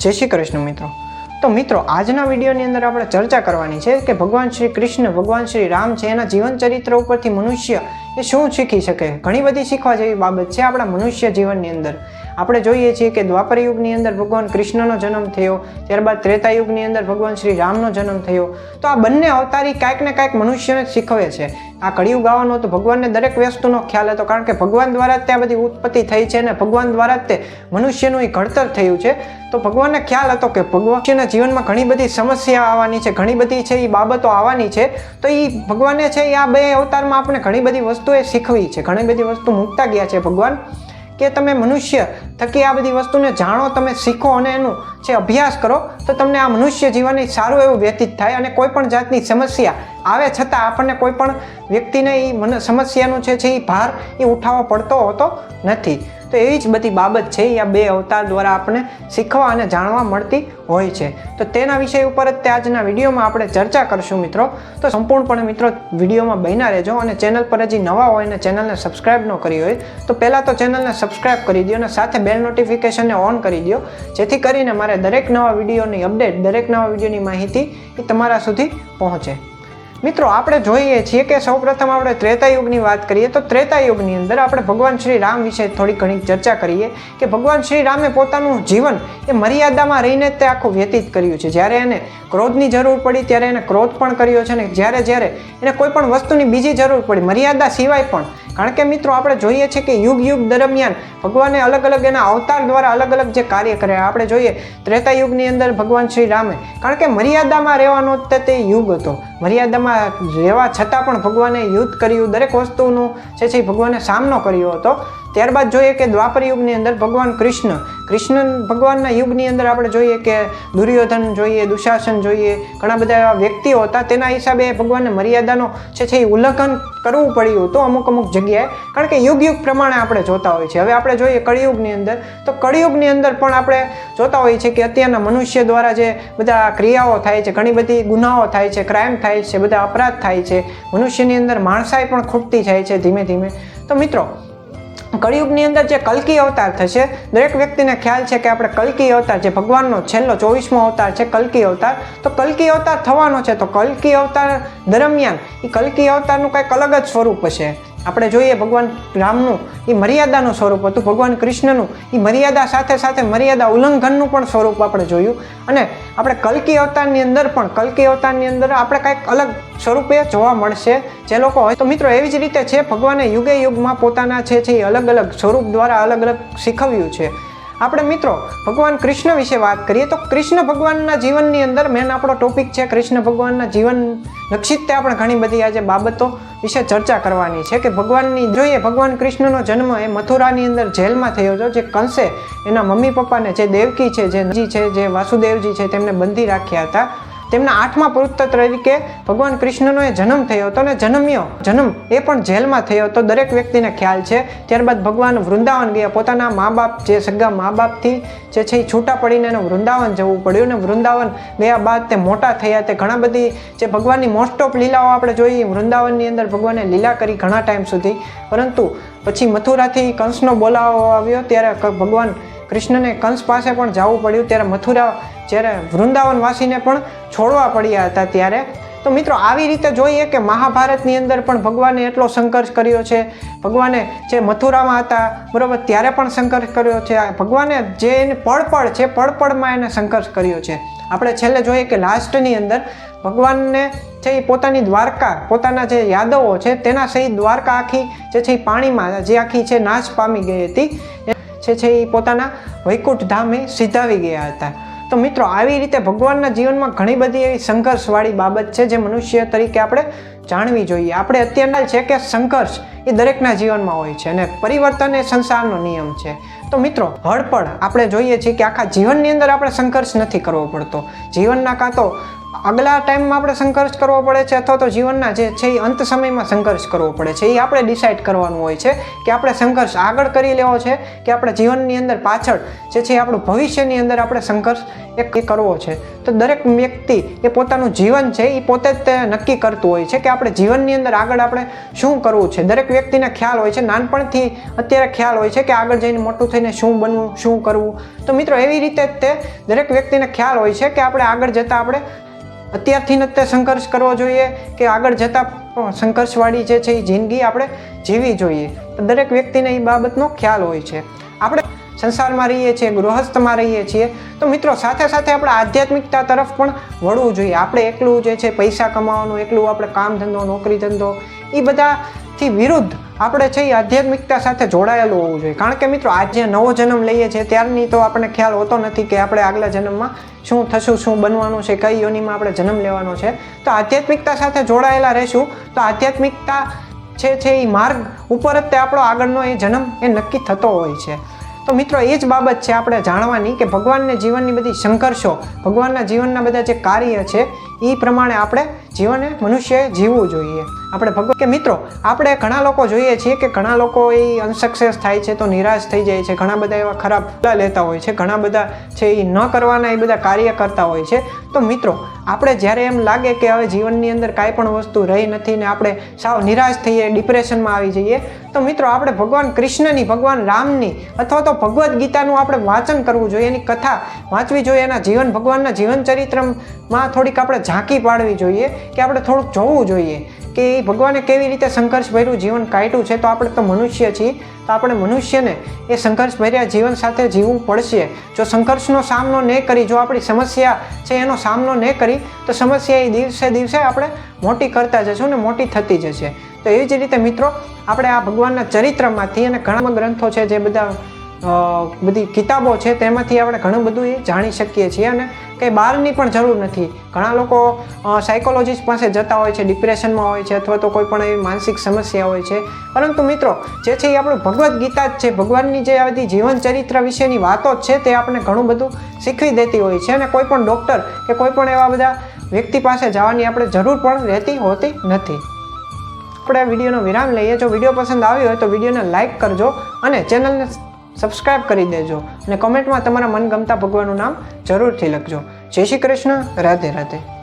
જય શ્રી કૃષ્ણ મિત્રો. તો મિત્રો, આજના વિડીયોની અંદર આપણે ચર્ચા કરવાની છે કે ભગવાન શ્રી કૃષ્ણ, ભગવાન શ્રી રામ છે એના જીવન ચરિત્ર ઉપરથી મનુષ્ય એ શું શીખી શકે? ઘણી બધી શીખવા જેવી બાબત છે આપણા મનુષ્ય જીવનની અંદર. આપણે જોઈએ છીએ કે દ્વાપર યુગની અંદર ભગવાન કૃષ્ણનો જન્મ થયો, ત્યારબાદ ત્રેતા યુગની અંદર ભગવાન શ્રી રામનો જન્મ થયો. તો આ બંને અવતારી કાંઈક ને કાંઈક મનુષ્યને શીખવે છે. આ કળિયુગ આવવાનો તો ભગવાનને દરેક વસ્તુનો ખ્યાલ હતો, કારણ કે ભગવાન દ્વારા જ ત્યાં બધી ઉત્પત્તિ થઈ છે અને ભગવાન દ્વારા જ તે મનુષ્યનું એ ઘડતર થયું છે. તો ભગવાનને ખ્યાલ હતો કે ભગવાનના જીવનમાં ઘણી બધી સમસ્યા આવવાની છે, ઘણી બધી છે એ બાબતો આવવાની છે. તો એ ભગવાને છે એ આ બે અવતારમાં આપણે ઘણી બધી વસ્તુ એ શીખવી છે, ઘણી બધી વસ્તુ મૂકતા ગયા છે ભગવાન. કે તમે મનુષ્ય, થકી આ બધી વસ્તુને જાણો, તમે શીખો અને એનું જે અભ્યાસ કરો, તો તમને આ મનુષ્ય જીવન સારું એવું વ્યતીત થાય અને કોઈ પણ જાતની સમસ્યા આવે છતાં આપણને કોઈ પણ વ્યક્તિને એ મન સમસ્યાનું છે એ ભાર એ ઉઠાવવો પડતો હોતો નથી. તો એવી જ બધી બાબત છે એ આ બે અવતાર દ્વારા આપણને શીખવા અને જાણવા મળતી હોય છે. તો તેના વિષય ઉપર જ તે આજના વિડીયોમાં આપણે ચર્ચા કરશું મિત્રો. તો સંપૂર્ણપણે મિત્રો વિડીયોમાં બન્યા રહેજો અને ચેનલ પર હજી નવા હોય અને ચેનલને સબસ્ક્રાઇબ ન કરી હોય, તો પહેલાં તો ચેનલને સબસ્ક્રાઇબ કરી દો અને સાથે બેલ નોટિફિકેશનને ઓન કરી દો. જેથી કરીને મારે દરેક નવા વિડીયોની અપડેટ, દરેક નવા વિડીયોની માહિતી એ તમારા સુધી પહોંચે. મિત્રો, આપણે જોઈએ છીએ કે સૌપ્રથમ આપણે ત્રેતા યુગની વાત કરીએ તો ત્રેતા યુગની અંદર આપણે ભગવાન શ્રી રામ વિશે થોડી ઘણી ચર્ચા કરીએ કે ભગવાન શ્રી રામે પોતાનું જીવન એ મર્યાદામાં રહીને તે આખું વ્યતીત કર્યું છે. જ્યારે એને ક્રોધની જરૂર પડી, ત્યારે એને ક્રોધ પણ કર્યો છે ને જ્યારે જ્યારે એને કોઈ પણ વસ્તુની બીજી જરૂર પડી, મર્યાદા સિવાય પણ. કારણ કે મિત્રો, આપણે જોઈએ છીએ કે યુગ યુગ દરમિયાન ભગવાને અલગ અલગ એના અવતાર દ્વારા અલગ અલગ જે કાર્ય કર્યા. આપણે જોઈએ ત્રેતા યુગની અંદર ભગવાન શ્રી રામે, કારણ કે મર્યાદામાં રહેવાનો તે યુગ હતો. મર્યાદામાં રહેવા છતાં પણ ભગવાને યુદ્ધ કર્યું દરેક વસ્તુનું છે એ ભગવાને સામનો કર્યો હતો. ત્યારબાદ જોઈએ કે દ્વાપર યુગની અંદર ભગવાન કૃષ્ણ કૃષ્ણ ભગવાનના યુગની અંદર આપણે જોઈએ કે દુર્યોધન જોઈએ, દુશાસન જોઈએ, ઘણા બધા એવા વ્યક્તિઓ હતા, તેના હિસાબે ભગવાનને મર્યાદાનો છે છે એ ઉલ્લંઘન કરવું પડ્યું હતું અમુક અમુક જગ્યાએ. કારણ કે યુગ યુગ પ્રમાણે આપણે જોતા હોઈએ છીએ. હવે આપણે જોઈએ કળિયુગની અંદર, તો કળિયુગની અંદર પણ આપણે જોતા હોઈએ છીએ કે અત્યારના મનુષ્ય દ્વારા જે બધા ક્રિયાઓ થાય છે, ઘણી બધી ગુનાઓ થાય છે ક્રાઇમ થાય છે, બધા અપરાધ થાય છે, મનુષ્યની અંદર માણસાઈ પણ ખૂટતી જાય છે ધીમે ધીમે. તો મિત્રો કળિયુગની અંદર જે કલ્કી અવતાર થશે, દરેક વ્યક્તિને ખ્યાલ છે કે આપણે કલ્કી અવતાર જે ભગવાનનો છેલ્લો ચોવીસમો અવતાર છે, કલ્કી અવતાર. તો કલ્કી અવતાર થવાનો છે. તો કલ્કી અવતાર દરમિયાન એ કલ્કી અવતારનું કંઈક અલગ જ સ્વરૂપ હશે. આપણે જોઈએ ભગવાન રામનું, એ મર્યાદાનું સ્વરૂપ હતું, ભગવાન કૃષ્ણનું, એ મર્યાદા સાથે સાથે મર્યાદા ઉલ્લંઘનનું પણ સ્વરૂપ આપણે જોયું. અને આપણે કલ્કી અવતારની અંદર પણ, કલકી અવતારની અંદર આપણે કંઈક અલગ સ્વરૂપે જોવા મળશે. જે લોકો હોય, તો મિત્રો એવી જ રીતે છે, ભગવાને યુગે યુગમાં પોતાના છે એ અલગ અલગ સ્વરૂપ દ્વારા અલગ અલગ શીખવ્યું છે. આપણે મિત્રો, ભગવાન કૃષ્ણ વિશે વાત કરીએ તો કૃષ્ણ ભગવાનના જીવનની અંદર મેન આપણો ટોપિક છે કૃષ્ણ ભગવાનના જીવન લક્ષિત તે આપણે ઘણી બધી આજે બાબતો વિશે ચર્ચા કરવાની છે કે ભગવાનની જોઈએ ભગવાન કૃષ્ણનો જન્મ એ મથુરાની અંદર જેલમાં થયો હતો, જે કંસે એના મમ્મી પપ્પાને જે દેવકી છે, જે નજી છે, જે વાસુદેવજી છે, તેમને બંધી રાખ્યા હતા. તેમના આઠમા પુત્ર તરીકે ભગવાન કૃષ્ણનો એ જન્મ થયો હતો અને જન્મ્યો. જન્મ એ પણ જેલમાં થયો હતો. દરેક વ્યક્તિને ખ્યાલ છે. ત્યારબાદ ભગવાન વૃંદાવન ગયા. પોતાના મા બાપ જે સગા મા બાપથી જે છે એ છૂટા પડીને એને વૃંદાવન જવું પડ્યું અને વૃંદાવન ગયા બાદ તે મોટા થયા. તે ઘણા બધી જે ભગવાનની મોસ્ટ ઓફ લીલાઓ આપણે જોઈએ, વૃંદાવનની અંદર ભગવાને લીલા કરી ઘણા ટાઈમ સુધી. પરંતુ પછી મથુરાથી કંસનો બોલાવો આવ્યો. ત્યારે ભગવાન કૃષ્ણને કંસ પાસે પણ જવું પડ્યું. ત્યારે મથુરા જ્યારે વૃંદાવનવાસીને પણ છોડવા પડ્યા હતા ત્યારે. તો મિત્રો, આવી રીતે જોઈએ કે મહાભારતની અંદર પણ ભગવાને એટલો સંઘર્ષ કર્યો છે. ભગવાને જે મથુરામાં હતા, બરાબર, ત્યારે પણ સંઘર્ષ કર્યો છે. ભગવાને જે એને પળપળ છે, પળપળમાં એને સંઘર્ષ કર્યો છે. આપણે છેલ્લે જોઈએ કે લાસ્ટની અંદર ભગવાનને છે એ પોતાની દ્વારકા, પોતાના જે યાદવો છે, તેના સહિત દ્વારકા આખી જે છે એ પાણીમાં, જે આખી છે નાશ પામી ગઈ હતી. છે છે એ પોતાના વૈકુંઠ ધામે સિધાવી ગયા હતા. તો મિત્રો, આવી રીતે ભગવાનના જીવનમાં ઘણી બધી એવી સંઘર્ષવાળી બાબત છે જે મનુષ્ય તરીકે આપણે જાણવી જોઈએ. આપણે અત્યારના છે કે સંઘર્ષ એ દરેકના જીવનમાં હોય છે અને પરિવર્તન એ સંસારનો નિયમ છે. તો મિત્રો, હળપળ આપણે જોઈએ છીએ કે આખા જીવનની અંદર આપણે સંઘર્ષ નથી કરવો પડતો. જીવનના કાં તો આગલા ટાઈમમાં આપણે સંઘર્ષ કરવો પડે છે અથવા તો જીવનના જે છે એ અંત સમયમાં સંઘર્ષ કરવો પડે છે, એ આપણે ડિસાઇડ કરવાનું હોય છે કે આપણે સંઘર્ષ આગળ કરી લેવો છે કે આપણે જીવનની અંદર પાછળ જે છે આપણું ભવિષ્યની અંદર આપણે સંઘર્ષ એક કરવો છે. તો દરેક વ્યક્તિ એ પોતાનું જીવન છે એ પોતે જ તે નક્કી કરતું હોય છે કે આપણે જીવનની અંદર આગળ આપણે શું કરવું છે. દરેક વ્યક્તિને ખ્યાલ હોય છે, નાનપણથી અત્યારે ખ્યાલ હોય છે કે આગળ જઈને મોટું થઈને શું બનવું, શું કરવું. તો મિત્રો એવી રીતે જ તે દરેક વ્યક્તિને ખ્યાલ હોય છે કે આપણે આગળ જતાં આપણે અત્યારથી જ તે સંઘર્ષ કરવો જોઈએ કે આગળ જતાં સંઘર્ષવાળી જે છે એ જિંદગી આપણે જીવી જોઈએ. તો દરેક વ્યક્તિને એ બાબતનો ખ્યાલ હોય છે. આપણે સંસારમાં રહીએ છીએ, ગૃહસ્થમાં રહીએ છીએ, તો મિત્રો સાથે સાથે આપણે આધ્યાત્મિકતા તરફ પણ વળવું જોઈએ. આપણે એકલું જે છે પૈસા કમાવાનું, એકલું આપણે કામ ધંધો નોકરી ધંધો એ બધાથી વિરુદ્ધ આપણે છે એ આધ્યાત્મિકતા સાથે જોડાયેલું હોવું જોઈએ. કારણ કે મિત્રો આજે નવો જન્મ લઈએ છીએ, ત્યારની તો આપણને ખ્યાલ હોતો નથી કે આપણે આગલા જન્મમાં શું થશું, શું બનવાનું છે, કઈ યોનિમાં આપણે જન્મ લેવાનો છે. તો આધ્યાત્મિકતા સાથે જોડાયેલા રહેશું. તો આધ્યાત્મિકતા છે છે એ માર્ગ ઉપર જ તે આપણો આગળનો એ જન્મ એ નક્કી થતો હોય છે. તો મિત્રો, એ જ બાબત છે આપણે જાણવાની કે ભગવાનને જીવનની બધી સંઘર્ષો, ભગવાનના જીવનના બધા જે કાર્ય છે, એ પ્રમાણે આપણે જીવને મનુષ્યએ જીવવું જોઈએ. આપણે ભગવાન કે મિત્રો, આપણે ઘણા લોકો જોઈએ છીએ કે ઘણા લોકો એ અનસક્સેસ થાય છે તો નિરાશ થઈ જાય છે. ઘણા બધા એવા ખરાબ પગલાં લેતા હોય છે. ઘણા બધા છે એ ન કરવાના એ બધા કાર્ય કરતા હોય છે. તો મિત્રો, આપણે જ્યારે એમ લાગે કે હવે જીવનની અંદર કાંઈ પણ વસ્તુ રહી નથી ને આપણે સાવ નિરાશ થઈએ ડિપ્રેશનમાં આવી જઈએ, તો મિત્રો, આપણે ભગવાન કૃષ્ણની, ભગવાન રામની અથવા તો ભગવદ્ ગીતાનું આપણે વાંચન કરવું જોઈએ. એની કથા વાંચવી જોઈએ. એના જીવન, ભગવાનના જીવન ચરિત્રમાં થોડીક આપણે ઝાંકી પાડવી જોઈએ કે આપણે થોડુંક જોવું જોઈએ. કે ભગવાને કેવી રીતે સંઘર્ષભર્યું જીવન કાઢ્યું છે, તો આપણે તો મનુષ્ય છીએ, તો આપણે મનુષ્યને એ સંઘર્ષભર્યા જીવન સાથે જીવવું પડશે. જો સંઘર્ષનો સામનો નહીં કરી, જો આપણી સમસ્યા છે એનો સામનો નહીં કરી, તો સમસ્યા એ દિવસે દિવસે આપણે મોટી કરતા જશું ને મોટી થતી જશે. તો એવી જ રીતે મિત્રો, આપણે આ ભગવાનના ચરિત્રમાંથી અને ઘણા ગ્રંથો છે જે બધા બધી કિતાબો છે તેમાંથી આપણે ઘણું બધું એ જાણી શકીએ છીએ અને કંઈ બહારની પણ જરૂર નથી. ઘણા લોકો સાયકોલોજીસ્ટ પાસે જતા હોય છે ડિપ્રેશનમાં હોય છે અથવા તો કોઈ પણ એવી માનસિક સમસ્યા હોય છે. પરંતુ મિત્રો, જે છે એ આપણું ભગવદ્ ગીતા જ છે. ભગવાનની જે બધી જીવન ચરિત્ર વિશેની વાતો જ છે તે આપણને ઘણું બધું શીખવી દેતી હોય છે અને કોઈ પણ ડૉક્ટર કે કોઈ પણ એવા બધા વ્યક્તિ પાસે જવાની આપણે જરૂર પણ રહેતી હોતી નથી. આપણે આ વિડીયોનો વિરામ લઈએ. જો વીડિયો પસંદ આવ્યો હોય તો વિડીયોને લાઇક કરજો અને ચેનલને સબસ્ક્રાઇબ કરી દેજો અને કોમેન્ટમાં તમારા મનગમતા ભગવાનનું નામ જરૂરથી લખજો. જય શ્રી કૃષ્ણ, રાધે રાધે.